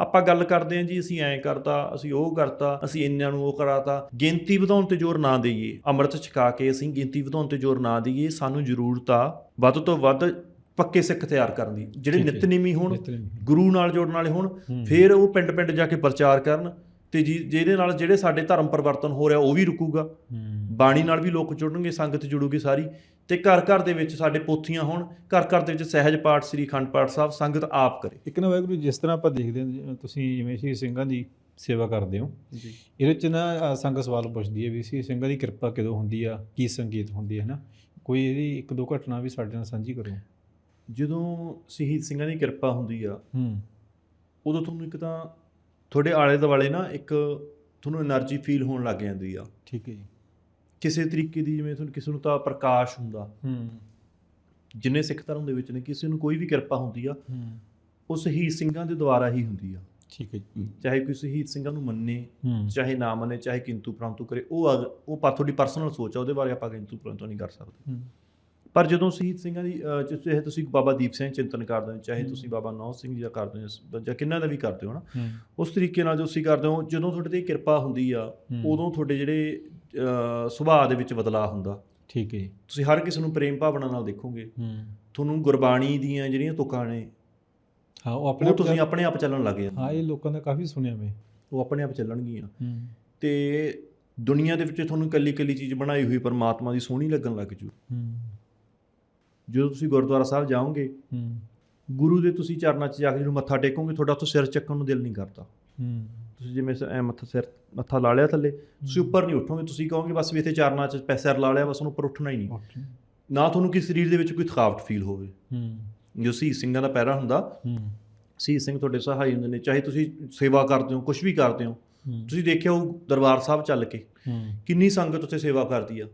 ਆਪਾਂ ਗੱਲ ਕਰਦੇ ਹਾਂ ਜੀ ਅਸੀਂ ਐਂ ਕਰਤਾ ਅਸੀਂ ਉਹ ਕਰਤਾ ਅਸੀਂ ਇੰਨਿਆਂ ਨੂੰ ਉਹ ਕਰਾਤਾ ਗਿਣਤੀ ਵਧਾਉਣ ਤੇ ਜ਼ੋਰ ਨਾ ਦੇਈਏ ਅੰਮ੍ਰਿਤ ਛਕਾ ਕੇ ਅਸੀਂ ਗਿਣਤੀ ਵਧਾਉਣ ਤੇ ਜ਼ੋਰ ਨਾ ਦੇਈਏ ਸਾਨੂੰ ਜ਼ਰੂਰਤ ਆ ਵੱਧ ਤੋਂ ਵੱਧ ਪੱਕੇ ਸਿੱਖ ਤਿਆਰ ਕਰਨ ਦੀ ਜਿਹੜੇ। ਨਿਤਨੇਮੀ ਹੋਣ। ਗੁਰੂ ਨਾਲ ਜੋੜਨ ਵਾਲੇ ਹੋਣ। ਫਿਰ ਉਹ ਪਿੰਡ ਪਿੰਡ ਜਾ ਕੇ ਪ੍ਰਚਾਰ ਕਰਨ ਤੇ ਜਿਹਦੇ ਨਾਲ ਜਿਹੜੇ ਸਾਡੇ ਧਰਮ ਪਰਿਵਰਤਨ ਹੋ ਰਿਹਾ ਉਹ ਵੀ ਰੁਕੂਗਾ ਬਾਣੀ ਨਾਲ ਵੀ ਲੋਕ ਜੁੜਨਗੇ ਸੰਗਤ ਜੁੜੂਗੀ ਸਾਰੀ। ਤੇ ਘਰ ਘਰ ਦੇ ਵਿੱਚ ਸਾਡੇ ਪੋਥੀਆਂ ਹੋਣ ਘਰ ਘਰ ਦੇ ਵਿੱਚ ਸਹਿਜ ਪਾਠ ਸ੍ਰੀ ਖੰਡ ਪਾਠ ਸਾਹਿਬ ਸੰਗਤ ਆਪ ਕਰੇ। ਇੱਕ ਨਾ ਵਾਹਿਗੁਰੂ ਜਿਸ ਤਰ੍ਹਾਂ ਆਪਾਂ ਦੇਖਦੇ ਹਾਂ ਤੁਸੀਂ ਜਿਵੇਂ ਸ਼੍ਰੀ ਸਿੰਘਾਂ ਦੀ ਸੇਵਾ ਕਰਦੇ ਹੋ ਜੀ। ਇਹਦੇ ਚ ਨਾ ਸੰਗਤ ਸਵਾਲ ਪੁੱਛਦੀ ਹੈ ਵੀ ਸ਼੍ਰੀ ਸਿੰਘਾਂ ਦੀ ਕਿਰਪਾ ਕਿਦੋਂ ਹੁੰਦੀ ਆ ਕੀ ਸੰਗੀਤ ਹੁੰਦੀ ਹੈ ਨਾ ਕੋਈ ਇਹਦੀ ਇੱਕ ਦੋ ਘਟਨਾ ਵੀ ਸਾਡੇ ਨਾਲ ਸਾਂਝੀ ਕਰੋ। ਜਦੋਂ ਸ਼ਹੀਦ ਸਿੰਘਾਂ ਦੀ ਕਿਰਪਾ ਹੁੰਦੀ ਆ ਹੂੰ। ਉਦੋਂ ਤੁਹਾਨੂੰ ਇੱਕ ਤਾਂ ਤੁਹਾਡੇ ਆਲੇ ਦੁਆਲੇ ਨਾ ਇੱਕ ਤੁਹਾਨੂੰ એનર્ਜੀ ਫੀਲ ਹੋਣ ਲੱਗ ਜਾਂਦੀ ਆ। ਠੀਕ ਹੈ ਜੀ। ਕਿਸੇ ਤਰੀਕੇ ਦੀ ਜਿਵੇਂ ਤੁਹਾਨੂੰ ਕਿਸੇ ਨੂੰ ਤਾਂ ਪ੍ਰਕਾਸ਼ ਹੁੰਦਾ। ਹੂੰ। ਜਿੰਨੇ ਸਿੱਖ ਧਰਮ ਦੇ ਵਿੱਚ ਨੇ ਕਿਸੇ ਨੂੰ ਕੋਈ ਵੀ ਕਿਰਪਾ ਹੁੰਦੀ ਆ ਹੂੰ। ਉਹ ਸ਼ਹੀਦ ਸਿੰਘਾਂ ਦੇ ਦੁਆਰਾ ਹੀ ਹੁੰਦੀ ਆ। ਠੀਕ ਹੈ ਜੀ। ਚਾਹੇ ਕੋਈ ਸ਼ਹੀਦ ਸਿੰਘਾਂ ਨੂੰ ਮੰਨੇ ਚਾਹੇ ਨਾ ਮੰਨੇ ਚਾਹੇ ਕਿੰਤੂ ਪ੍ਰੰਤੂ ਕਰੇ ਉਹ ਉਹ ਪਾ ਤੁਹਾਡੀ ਪਰਸਨਲ ਸੋਚ ਆ ਉਹਦੇ ਬਾਰੇ ਆਪਾਂ ਕਿੰਤੂ ਪ੍ਰੰਤੂ ਨਹੀਂ ਕਰ ਸਕਦੇ। ਹੂੰ। ਪਰ ਜਦੋਂ ਸ਼ਹੀਦ ਸਿੰਘਾਂ ਦੀ ਚਾਹੇ ਤੁਸੀਂ ਬਾਬਾ ਦੀਪ ਸਿੰਘ ਚਿੰਤਨ ਕਰਦੇ ਹੋ ਚਾਹੇ। ਤੁਸੀਂ ਬਾਬਾ ਨੌ ਸਿੰਘ ਜੀ ਦਾ ਕਰਦੇ ਹੋ ਜਾਂ- ਕਿੰਨਾ ਦਾ ਵੀ ਕਰਦੇ ਹੋ ਨਾ ਉਸ ਤਰੀਕੇ ਨਾਲ ਜੋ ਤੁਸੀਂ ਕਰਦੇ ਹੋ ਜਦੋਂ ਤੁਹਾਡੇ ਤੇ ਕਿਰਪਾ ਹੁੰਦੀ ਆ। ਉਦੋਂ ਤੁਹਾਡੇ ਜਿਹੜੇ ਸੁਭਾਅ ਦੇ ਵਿੱਚ ਬਦਲਾਅ ਹੁੰਦਾ। ਠੀਕ ਹੈ ਤੁਸੀਂ ਹਰ ਕਿਸੇ ਨੂੰ ਪ੍ਰੇਮ ਭਾਵਨਾ ਨਾਲ ਦੇਖੋਗੇ। ਹੂੰ। ਤੁਹਾਨੂੰ ਗੁਰਬਾਣੀ ਦੀਆਂ ਜਿਹੜੀਆਂ ਤੁਕਾਂ ਨੇ ਹਾਂ ਉਹ ਆਪਣੇ ਤੁਸੀਂ ਆਪਣੇ ਆਪ ਚੱਲਣ ਲੱਗ ਜਾਂਦੇ। ਹਾਂ ਇਹ ਲੋਕਾਂ ਦਾ ਕਾਫੀ ਸੁਣਿਆ ਮੈਂ। ਉਹ ਆਪਣੇ ਆਪ ਚੱਲਣਗੀਆਂ। ਹੂੰ। ਤੇ ਦੁਨੀਆ ਦੇ ਵਿੱਚ ਤੁਹਾਨੂੰ ਕੱਲੀ ਕੱਲੀ ਚੀਜ਼ ਬਣਾਈ ਹੋਈ ਪਰਮਾਤਮਾ ਦੀ ਸੋਹਣੀ ਲੱਗਣ ਲੱਗ ਜੂ। ਹੂੰ। ਜਦੋਂ ਤੁਸੀਂ ਗੁਰਦੁਆਰਾ ਸਾਹਿਬ ਜਾਓਗੇ ਹੂੰ। ਗੁਰੂ ਦੇ ਤੁਸੀਂ ਚਰਨਾਂ 'ਚ ਜਾ ਕੇ ਜਦੋਂ ਮੱਥਾ ਟੇਕੋਗੇ ਤੁਹਾਡਾ ਉੱਥੋਂ ਸਿਰ ਚੱਕਣ ਨੂੰ ਦਿਲ ਨਹੀਂ ਕਰਦਾ। ਹੂੰ। ਤੁਸੀਂ ਜਿਵੇਂ ਸ- ਐਂ ਮੱਥਾ ਸਿਰ ਮੱਥਾ ਲਾ ਲਿਆ ਥੱਲੇ ਤੁਸੀਂ ਉੱਪਰ ਨਹੀਂ ਉੱਠੋਗੇ ਤੁਸੀਂ ਕਹੋਗੇ ਬਸ ਵੀ ਇੱਥੇ ਚਰਨਾਂ 'ਚ ਪੈ ਸਿਰ ਲਾ ਲਿਆ ਬਸ ਉਹਨੂੰ ਉੱਪਰ ਉੱਠਣਾ ਹੀ ਨਹੀਂ। ਨਾ ਤੁਹਾਨੂੰ ਕਿਸੇ ਸਰੀਰ ਦੇ ਵਿੱਚ ਕੋਈ ਥਕਾਵਟ ਫੀਲ ਹੋਵੇ। ਹੂੰ। ਜੋ ਸ਼ਹੀਦ ਸਿੰਘਾਂ ਦਾ ਪਹਿਰਾ ਹੁੰਦਾ ਹੂੰ। ਸ਼ਹੀਦ ਸਿੰਘ ਤੁਹਾਡੇ ਸਹਾਈ ਹੁੰਦੇ ਨੇ ਚਾਹੇ ਤੁਸੀਂ ਸੇਵਾ ਕਰਦੇ ਹੋ ਕੁਝ ਵੀ ਕਰਦੇ ਹੋ ਤੁਸੀਂ ਦੇਖਿਆ ਉਹ ਦਰਬਾਰ ਸਾਹਿਬ ਚੱਲ ਕੇ ਕਿੰਨੀ ਸੰਗਤ ਉੱਥੇ ਸੇਵਾ ਕਰਦੀ ਆ।